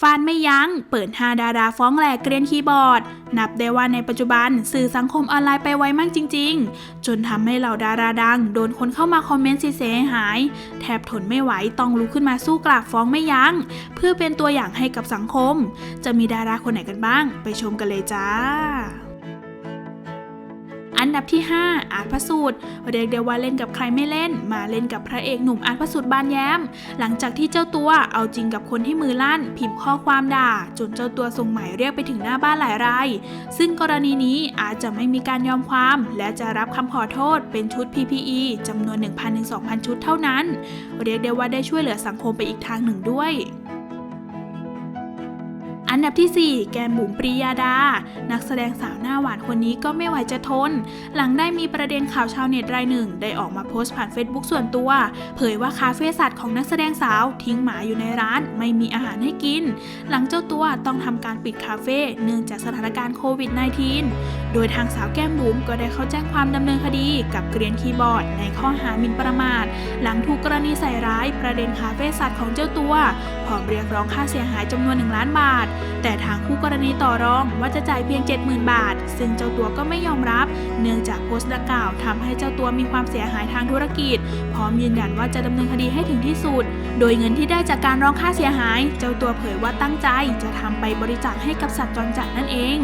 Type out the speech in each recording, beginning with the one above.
ฟานไม่ยัง้ง เปิดฮาดาราฟ้องแหลกเกรียนคีย์บอร์ด นับได้ว่าในปัจจุบันสื่อสังคมออนไลน์ไปไวมากจริง ๆ จนทำให้เหล่าดาราดัง โดนคนเข้ามาคอมเมนต์เสียหาย แทบทนไม่ไหวต้องลุกขึ้นมาสู้กลับฟ้องไม่ยัง้ง เพื่อเป็นตัวอย่างให้กับสังคม จะมีดาราคนไหนกันบ้าง ไปชมกันเลยจ้า อันดับที่ 5 อาร์ตพระสูตรเรียกได้ว่าเล่นกับใครไม่เล่น มาเล่นกับพระเอกหนุ่มอาร์ตพระสูตรบานแย้ม หลังจากที่เจ้าตัวเอาจริงกับคนที่มือลั่น พิมพ์ข้อความด่า จนเจ้าตัวส่งหมายเรียกไปถึงหน้าบ้านหลายรายซึ่งกรณีนี้อาจจะไม่มีการยอมความ และจะรับคำขอโทษเป็นชุด PPE จำนวน 1,000-2,000 ชุดเท่านั้น เรียกได้ว่าได้ช่วยเหลือสังคมไปอีกทางหนึ่งด้วย อันดับที่ 4 แกมบุ๋มปรียาดา นักแสดงสาวหน้าหวานคนนี้ก็ไม่ไหวจะทน หลังได้มีประเด็นข่าวชาวเน็ตรายหนึ่ง ได้ออกมาโพสต์ผ่าน Facebook ส่วนตัว เผยว่าคาเฟ่สัตว์ของนักแสดงสาว ทิ้งหมาอยู่ในร้าน ไม่มีอาหารให้กิน หลังเจ้าตัวต้องทำการปิดคาเฟ่เนื่องจากสถานการณ์โควิด -19 โดยทางสาวแก้มบุ๋มก็ได้เข้าแจ้งความดำเนินคดีกับเกรียนคีย์บอร์ด ในข้อหาหมิ่นประมาท หลังถูกกรณีใส่ร้ายประเด็นคาเฟ่สัตว์ของเจ้าตัว พร้อมเรียกร้องค่าเสียหายจำนวน 1 ล้านบาท แต่ทางคู่กรณีต่อรองว่าจะจ่ายเพียง 70,000 บาท ซึ่งเจ้าตัวก็ไม่ยอมรับ เนื่องจากโพสต์ดังกล่าวทำให้เจ้าตัวมีความเสียหายทางธุรกิจ พร้อมยืนยันว่าจะดำเนินคดีให้ถึงที่สุด โดยเงินที่ได้จากการร้องค่าเสียหาย เจ้าตัวเผยว่าตั้งใจจะทำไปบริจาคให้กับสัตว์จรจัดนั่นเอง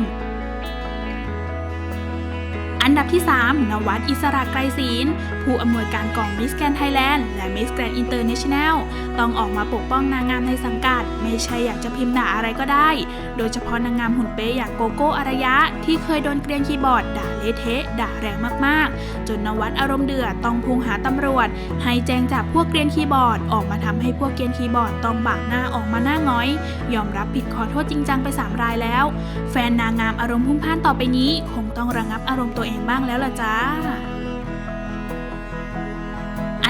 อันดับที่ 3 นวัดอิสระไกรศีล ผู้อำนวยการกองมิสแกรนไทยแลนด์และมิสแกรนอินเตอร์เนชั่นแนลต้องออกมาปกป้องนางงามในสังกัด ไม่ใช่อยากจะพิมพ์ด่าอะไรก็ได้ โดยเฉพาะนางงามหุ่นเป๊ะอย่างโกโก้อารยะ ที่เคยโดนเกรียนคีย์บอร์ด ด่าเละเทะ ด่าแรงมากๆ จนนวัดอารมณ์เดือดต้องพุ่งหาตำรวจ ให้แจ้งจับพวกเกรียนคีย์บอร์ดออกมาทำให้พวกเกรียนคีย์บอร์ดต้องบากหน้าออกมาหน้าง้อย ยอมรับผิดขอโทษจริงจังไปสามรายแล้ว แฟนนางงามอารมณ์พุ่งพ่านต่อไปนี้ คงต้องระงับอารมณ์ตัวเองบ้างแล้วล่ะจ้า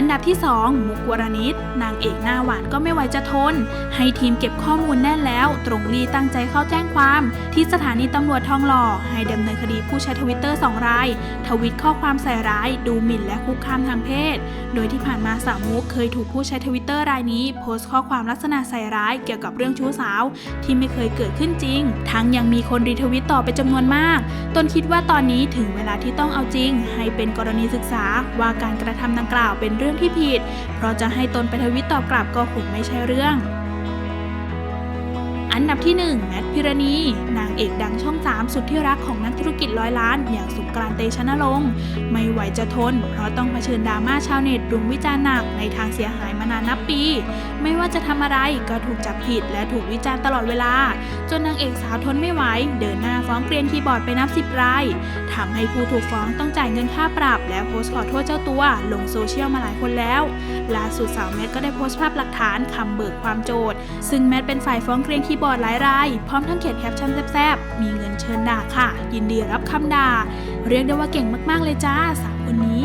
อันดับที่ 2 มุกวรณิต นางเอกหน้าหวานก็ไม่ไหวจะทน ให้ทีมเก็บข้อมูลแน่นแล้ว ตรงรีตั้งใจเข้าแจ้งความ ที่สถานีตำรวจทองหล่อ ให้ดำเนินคดีผู้ใช้ทวิตเตอร์สองราย ทวิตข้อความใส่ร้าย ดูหมิ่นและคุกคามทางเพศ โดยที่ผ่านมาสาวมุกเคยถูกผู้ใช้ทวิตเตอร์รายนี้โพสต์ข้อความลักษณะใส่ร้ายเกี่ยวกับเรื่องชู้สาว ที่ไม่เคยเกิดขึ้นจริง ทั้งยังมีคนรีทวิตต่อเป็นจำนวนมาก ตนคิดว่าตอนนี้ถึงเวลาที่ต้องเอาจริง ให้เป็นกรณีศึกษาว่าการกระทำดังกล่าวเป็นเรื่องที่ผิด เพราะจะให้ตนไปทวิตตอบกลับก็คงไม่ใช่เรื่อง อันดับที่ 1 แมทพิรณี นางเอกดังช่อง 3 สุดที่รักของนักธุรกิจร้อยล้าน อย่างสงกรานเตชะนรงค์ไม่ไหวจะทน เพราะต้องเผชิญดราม่าชาวเน็ตรุมวิจารณ์หนักในทางเสียหายมานานนับปี ไม่ว่าจะทำอะไรก็ถูกจับผิดและถูกวิจารณ์ตลอดเวลา จนนางเอกสาวทนไม่ไหว เดินหน้าฟ้องเกรียนคีย์บอร์ดไปนับสิบรายทำให้ผู้ถูกฟ้องต้องจ่ายเงินค่าปรับ และโพสต์ขอโทษเจ้าตัว ลงโซเชียลมาหลายคนแล้วล่าสุดสาวแมทก็ได้โพสต์ภาพหลักฐานคำเบิกความโจทย์ซึ่งแมทเป็นฝ่ายฟ้องเกรียนคีย์บอร์ดหลายราย พร้อมทั้งเขียนแคปชั่นแซบๆ มีเงินเชิญด่าค่ะ ยินดีรับคำด่า เรียกได้ว่าเก่งมากๆเลยจ้าสาวคนนี้